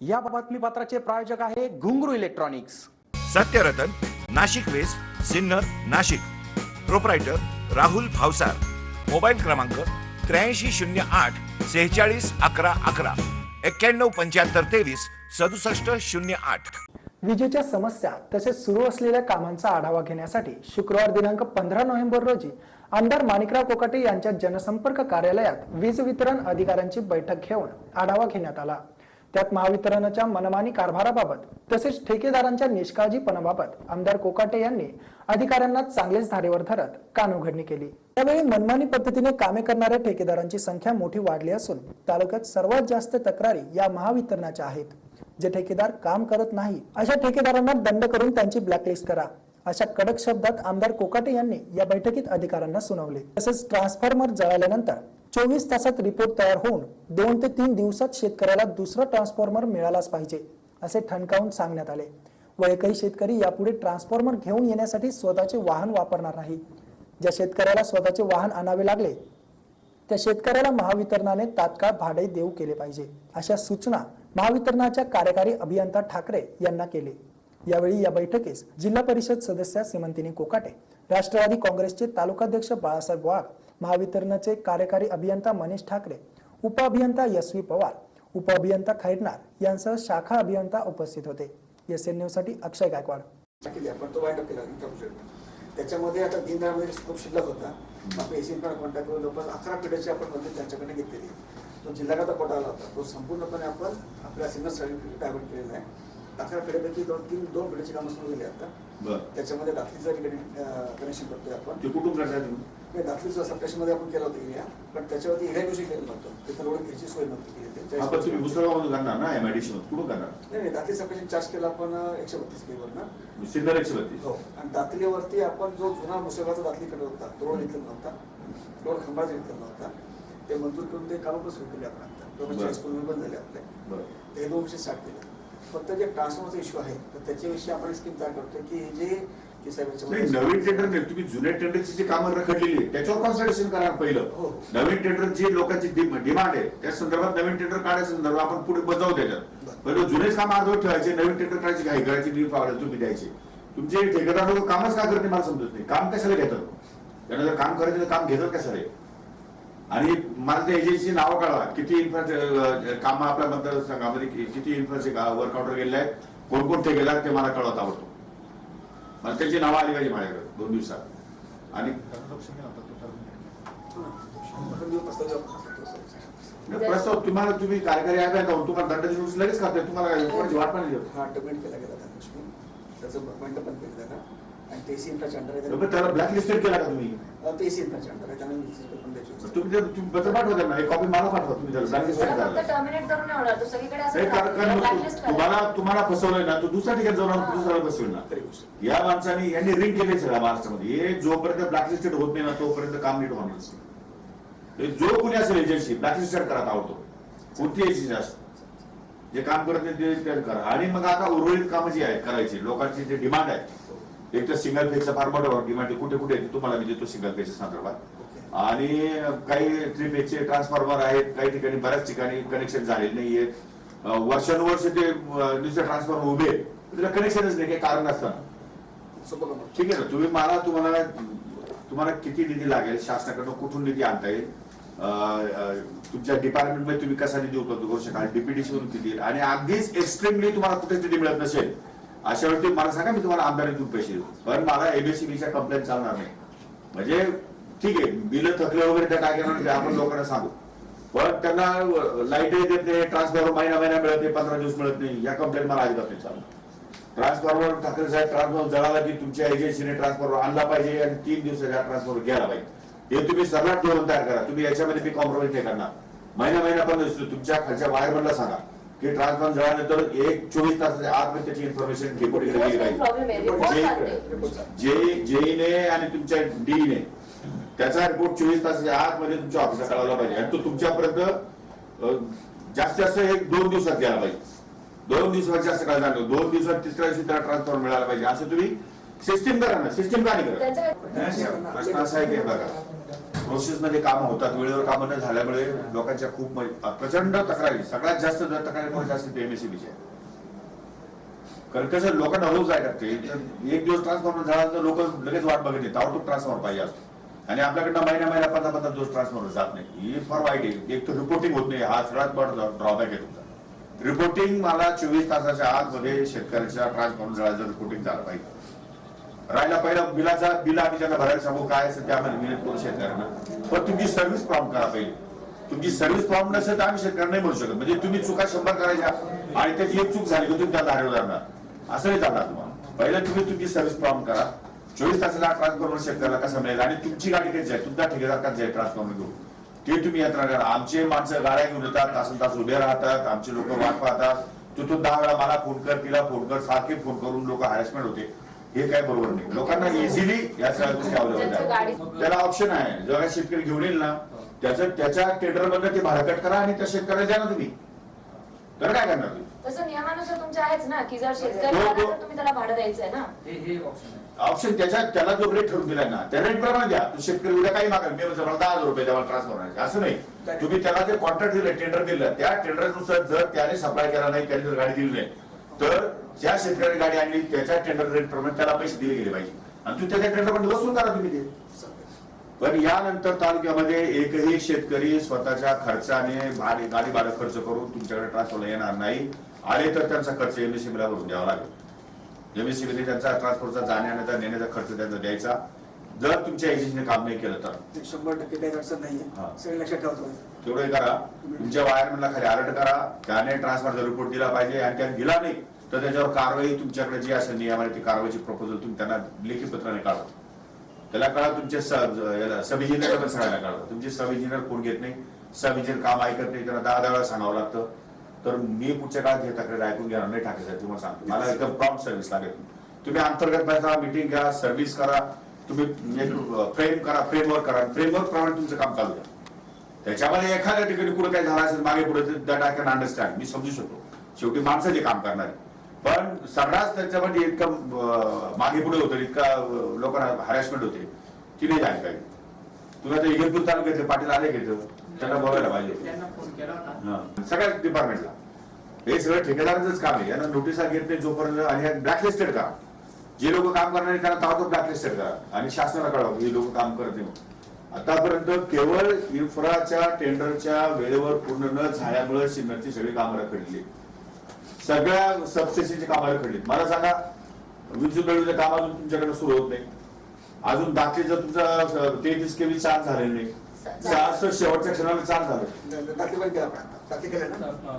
या बातमीपत्राचे प्रायोजक आहे Ghungru electronics. Satyaratan Nashik west Sinnar Nashik. Proprietor Rahul Bhavsar. Mobile क्रमांक त्र्याऐंशी शून्य आठ सेहेचाळीस अकरा अकरा. एक्क्याण्णव पंच्याहत्तर तेवीस सदुसष्ट शून्य आठ. विजेच्या समस्या तसेच सुरू असलेल्या कामांचा आढावा घेण्यासाठी शुक्रवार दिनांक पंधरा नोव्हेंबर रोजी आमदार माणिकराव कोकाटे यांच्या जनसंपर्क कार्यालयात वीज वितरण अधिकाऱ्यांची बैठक घेऊन आढावा घेण्यात आला. त्यात महावितरणाच्या मनमानी कारभाराबाबत तसेच ठेकेदारांच्या निष्काळजीपणाबाबत आमदार कोकाटे यांनी अधिकाऱ्यांना चांगलेच धारेवर धरत कानउघडणी केली. त्यावेळी मनमानी पद्धतीने कामे करणाऱ्या ठेकेदारांची संख्या मोठी वाढली असून तालुक्यात सर्वात जास्त तक्रारी या महावितरणाच्या आहेत. जे ठेकेदार काम करत नाही अशा ठेकेदारांना दंड करून त्यांची ब्लॅकलिस्ट करा अशा कडक शब्दात आमदार कोकाटे यांनी या बैठकीत अधिकाऱ्यांना सुनावले. तसेच ट्रान्सफॉर्मर जळाल्यानंतर चोवीस तासात रिपोर्ट तयार होऊन दोन ते तीन दिवसात शेतकऱ्याला दुसरा ट्रान्सफॉर्मर मिळालाच पाहिजे असे ठणकावून सांगण्यात आले. व एकही शेतकरी यापुढे ट्रान्सफॉर्मर घेऊन येण्यासाठी स्वतःचे वाहन वापरणार नाही. ज्या शेतकऱ्याला स्वतःचे वाहन आणावे लागले त्या शेतकऱ्याला महावितरणाने तात्काळ भाडे देऊ केले पाहिजे अशा सूचना महावितरणाच्या कार्यकारी अभियंता ठाकरे यांना केले. यावेळी या बैठकीस जिल्हा परिषद सदस्या सिमंतिनी कोकाटे राष्ट्रवादी काँग्रेसचे तालुकाध्यक्ष बाळासाहेब वाघ महावितरणाचे कार्यकारी अभियंता मनीष ठाकरे उपअभियंता यशवी पवार उपअभियंता खैरनार यांसह शाखा अभियंता उपस्थित होते. एस एनसाठी अक्षय गायकवाड. केली आपण तो वाईट केला इनकम प्रोजेक्ट त्याच्यामध्ये आता दीनदयाळमध्ये खूप शिल्लक होता. आपण एसीकडे कॉन्टॅक्ट करून जवळपास अकरा पिढ्याची आपण मदत त्यांच्याकडे घेतलेली तो जिल्ह्याकरता कोटा आला होता. तो संपूर्णपणे आपण आपल्या सिनियर सर्टिफिकेट डायव्हर्ट केलेला आहे. अकरा पिढ्यापैकी दोन तीन दोन पिढ्याची कामं सुरू झाली आता. बर. त्याच्यामध्ये दाखलीचं कनेक्शन करतोय आपण. दाखलीचं सबस्टेशनमध्ये आपण केलं होतं पण त्याच्यावरती केलं नव्हतं. तिथं रोड घ्यायची सोय नव्हती केली पण तुम्ही नाही मुसळगावमधून करणार ना एमआयडीसी मधून कुठून करणार नाही दाखली सबस्टेशन चार्ज केला आपण एकशे बत्तीस केवर ना? सिन्नर एकशे बत्तीस. हो. आणि आपण जो जुना मुसळगावचा दातलीकडे होता तो रोड घेतलेला नव्हता. रोड खंबाचा घेतलेला नव्हता. ते मंजूर करून ते कामं पण सुरू केले आपण आता. दोन. चाळीस बंद झाले आपले. ते दोन विषय स्टार्ट केले. फक्त जे ट्रान्सफॉर्मरचा इश्यू आहे तर त्याच्याविषयी आपण स्कीम तयार करतोय की जे साहेब नाही याच्यामध्ये- नवीन टेंडर नाही तुम्ही जुन्या टेंडरची जी कामं रखडलेली आहे त्याच्यावर कॉन्सन्ट्रेशन करा पहिलं. हो. नवीन टेंडर जी लोकांची डिमांड आहे त्या संदर्भात नवीन टेंडर काढायच्या संदर्भात आपण पुढे बजावू त्याच्यात. बरं. पहिलं जुनेच काम अर्धवट ठेवायचे नवीन टेंडर काढायची घाई करायची नीट पावलं तुम्ही द्यायचे. तुमचे ठेकेदार लोक कामच का करते मला समजत नाही. काम कशाला घेतात? त्यांना जर काम करायचं तर काम घेतात कशाला? हे? आणि मला त्या एजन्सीची नावं कळवा किती इन्फ्रा काम आपल्या मतदारसंघामध्ये कि- किती इन्फ्राचे वर्क ऑर्डर गेले आहेत? कोण कोण ठेकेदार ते मला कळवत आवडतो आणि त्याची नावं आली पाहिजे माझ्याकडे दोन दिवसात. आणि प्रस्ताव तुम्हाला तुम्ही कार्यकारी आहे का? तुम्हाला दंड दिवस लगेच करताय तुम्हाला काय वाट पण केला गेला त्या त्याचं पण केलं ना आणि ते सी इंफ्राच्या अंडर आहे पण त्याला ब्लॅक लिस्टेड केला का तुम्ही? त्याला- ते सी इंफ्राच्या अंडर आहे त्यांना municipal पण द्यायची होती. तुम्ही ते- तुम्ही पत्र पाठवा त्यांना एक कॉपी मला पाठवा तुम्ही त्याला ब्लॅक लिस्टेड त्याला फक्त करा टर्मिनेट करून नाही होणार तो सगळीकडे असं नाही, कारण- कारण blacklist तु- तुम्हाला तुम्हाला फसवलंय ना तो दुसऱ्या ठिकाणी जाऊन हा. दुसऱ्याला फसवेल ना. खरी गोष्ट. या माणसाने यांनी रिंग केले सगळ्या महाराष्ट्रामध्ये. हे जोपर्यंत ब्लॅकलिस्टेड होत नाही ना तोपर्यंत काम नीट होणार नसतं. हे जो कोणी असेल एजन्सी ब्लॅकलिस्टेड करत आवडतो. कोणती एजन्सी असते जे काम करत नाही ते ते करा. आणि मग आता उर्वरित कामं जी आहेत करायची लोकांची जे डिमांड आहे एक तर सिंगल फेजचा फार मोठा डिमांड कुठे कुठे तुम्हाला मी देतो सिंगल फेजच्या संदर्भात. आणि काही थ्री फेजचे ट्रान्सफॉर्मर आहेत काही ठिकाणी बऱ्याच ठिकाणी कनेक्शन झालेले नाहीये. वर्षानुवर्ष ते दुसरे ट्रान्सफॉर्मर उभे. त्याला कनेक्शनच नाही काही कारण आहे. ठीक आहे ना? तुम्ही मला तुम्हाला तुम्हाला किती निधी लागेल? शासनाकडनं कुठून निधी आणता येईल? तुमच्या डिपार्टमेंटमध्ये तुम्ही कसा निधी उपलब्ध करू शकाल? डीपीडीसी मधून किती आणि अगदीच एक्स्ट्रीमली तुम्हाला कुठेच निधी मिळत नसेल. अशा वेळी मला सांगा मी तुम्हाला आमदारीतून पैसे देऊ पण मला एबीसीबीच्या कंप्लेंट चालणार नाही. म्हणजे ठीक आहे बिल थकले वगैरे त्या काय करणार आपण लोकांना सांगू. पण त्यांना लाईटही देत नाही ट्रान्सफॉर्मर महिना महिना मिळत नाही पंधरा दिवस मिळत नाही या कंप्लेंट मला अजिबात नाही चालणार. ट्रान्सफॉर्मर ठाकरे साहेब ट्रान्सफॉर्मर जळाला की तुमच्या एजन्सीने ट्रान्सफॉर्मर आणला पाहिजे आणि तीन दिवसाच्या ट्रान्सफॉर्मर घ्यायला पाहिजे. हे तुम्ही सर्वात धोरण तयार करा. तुम्ही याच्यामध्ये मी कॉम्प्रोमाइज नाही करणार. महिना महिना पण तुमच्या खालच्या वायरमॅनला सांगा. की ट्रान्सफॉर्मर जळाल्यानंतर एक चोवीस तासाच्या आतमध्ये त्याची इन्फॉर्मेशन रिपोर्ट केली प्रॉब्लेम आहे. रिपोर्ट जे- चालते. रिपोर्ट चालू. जे जेईने आणि तुमच्या डीने त्याचा रिपोर्ट चोवीस तासाच्या आतमध्ये तुमच्या ऑफिसात कळवला पाहिजे. आणि तो तुमच्यापर्यंत अं, जास्तीत जास्त एक दोन दिवसात गेला पाहिजे. दोन दिवसात जास्त काळ झालं दोन दिवसात तिसऱ्या दिवशी त्याला ट्रान्सफॉर्म मिळाला पाहिजे. असं तुम्ही सिस्टीम करा ना. सिस्टीम का नाही करा? प्रश्न असा आहे की बघा. प्रोसेसमध्ये काम होतात वेळेवर कामं न झाल्यामुळे लोकांच्या खूप प्रचंड तक्रारी सगळ्यात जास्त जर तक्रारी कोण जास्त आहे कारण कसं लोकांना हळूच आहे लागते. एक दिवस ट्रान्सफॉर्मर झाला तर लोक लगेच वाट बघत येतात ताबडतोब ट्रान्सफॉर्मर पाहिजे असतो. आणि आपल्याकडनं महिन्या महिन्या पंधरा पंधरा दिवस ट्रान्सफॉर्मर जात नाही. ही फार वाईट आहे. एक तर रिपोर्टिंग होत नाही. हा सगळ्यात मोठा ड्रॉबॅक आहे तुमचा. रिपोर्टिंग मला चोवीस तासाच्या आतमध्ये शेतकऱ्याच्या ट्रान्सफॉर्मर झाला रिपोर्टिंग झालं पाहिजे. राहिला पहिला बिलाचा बिल आम्ही त्यांना भरायला सांगू काय असेल ते आम्हाला विनंती करू शेतकऱ्यांना. पण तुमची सर्व्हिस प्रॉम करा पाहिजे तुमची सर्व्हिस प्रॉम नसेल तर आम्ही शेतकऱ्यांना नाही म्हणू शकत. म्हणजे तुम्ही चुका शंभर करायच्या आणि त्याची एक चूक झाली की तुम्ही त्याला धारेवर जाणार असं नाही चालणार तुम्हाला. पहिलं तुम्ही तुमची सर्व्हिस प्रॉम करा. चोवीस तासाला ट्रान्सफॉर्मर शेतकऱ्याला कसं मिळेल आणि तुमची गाडी कशी आहे? तुमचा ठेकेदार कसं आहे ट्रान्सफॉर्मर घेऊन? ते तुम्ही यंत्रणा करा. आमचे माणसं गाड्या घेऊन येतात तासन तास उभे राहतात आमचे लोक वाट पाहतात. तिथून दहा वेळा मला फोन कर तिला फोन कर सारखे फोन करून लोक हॅरेसमेंट होते. हे काय बरोबर नाही. लोकांना इझिली या सगळ्या गोष्टी आहेत त्याला ऑप्शन आहे. जेव्हा शेतकरी घेऊन येईल ना त्याचं त्याच्या टेंडर मधनं ते भाडं कट करा आणि त्या शेतकऱ्याला द्या ना तुम्ही. तर काय करणार तुम्ही? तसं नियमानुसार तुमच्या आहेच ना की जर शेतकरी हो, आला हो. तर तुम्ही त्याला भाडं द्यायचंय ना. हे हे ऑप्शन आहे. ऑप्शन त्याच्या त्याला जो रेट ठरवून दिलाय ना त्या रेट प्रमाणे द्या. तो शेतकरी उद्या काही मागा मी म्हणजे मला दहा हजार रुपये द्यावा ट्रान्सफर असं नाही. तुम्ही त्याला जे कॉन्ट्रॅक्ट दिलं टेंडर दिलं त्या टेंडरनुसार जर त्याने सप्लाय केला नाही त्याने जर गाडी दिली नाही तर ज्या शेतकऱ्याने गाडी आणली त्याच्या टेंडर रेट प्रमाणे त्याला पैसे दिले गेले पाहिजे. आणि तुम्ही त्याच्या टेंडरमध्ये वसूल करा तुम्ही ते. पण यानंतर तालुक्यामध्ये एकही शेतकरी स्वतःच्या खर्चाने गाडी भाडं खर्च करून तुमच्याकडे ट्रान्सफरला येणार नाही. आले तर त्यांचा खर्च एमएससीबी ला भरून द्यावा लागेल. एमएससीबीने त्यांचा ट्रान्सपोर्टचा जाण्याचा नेण्याचा खर्च त्यांचा द्यायचा. जर तुमच्या एजन्सीने काम नाही केलं तर. ते शंभर टक्के काही अडचण हा. सगळे लक्षात ठेवतो तेवढे करा. तुमच्या वायरमॅनला खाली अलर्ट करा. त्याने ट्रान्सफरचा रिपोर्ट दिला पाहिजे आणि त्याने दिला नाही. तर त्याच्यावर कारवाई तुमच्याकडे जी असेल नियम आहे ती कारवाईची प्रपोजल तुम्ही त्यांना लेखी पत्राने काढा. त्याला कळा तुमचे सब इंजिनियर पण सांगायला कळा. तुमचे सब इंजिनियर कोण घेत नाही? सब इंजिनियर काम ऐकत नाही त्यांना दहा दहा वेळा सांगावं लागतं. तर मी पुढच्या काळात हे तक्रार ऐकून घेणार नाही ठाकरे साहेब तुम्हाला सांगतो. मला एकदम प्रॉम्प्ट सर्व्हिस लागेल. तुम्ही अंतर्गत बसा मिटिंग घ्या सर्व्हिस करा. तुम्ही फ्रेम करा फ्रेमवर्क करा. फ्रेमवर्क प्रमाणे तुमचं काम चालू द्या त्याच्यामध्ये एखाद्या ठिकाणी कुठे काय झालं असेल मागे पुढे दॅट आय कॅन अंडरस्टँड मी समजू शकतो. शेवटी माणसं जे काम करणार आहे. पण सर्रास त्याच्यामध्ये इतकं मागे पुढे होतं इतका लोकांना हॅरेसमेंट होते. ती नाही झाली पाहिजे तुला ते इगतपूर तालुक्यातले पाटील आले घेतो त्यांना बोलायला पाहिजे. सगळ्याच डिपार्टमेंटला हे. सगळं ठेकेदारांचंच काम आहे. यांना नोटिसा घेत नाही जोपर्यंत आणि ब्लॅकलिस्टेड करा. जे लोक काम करणार नाही त्यांना ताबडतोब ब्लॅकलिस्टेड करा. आणि शासनाला कळवा हे लोक काम करत नाही आतापर्यंत केवळ इन्फ्राच्या टेंडरच्या वेळेवर पूर्ण न झाल्यामुळे सिन्नरची सगळी कामं रखडली. सगळ्या सबस्टेशनची कामं रखडली मला सांगा विद्युत दळवीचं काम अजून तुमच्याकडे सुरू होत नाही. अजून दाखले जर तुमचा तेहतीस केवी चार्ज झालेले नाही. चारशे शेवटच्या क्षणाला चार्ज झालं.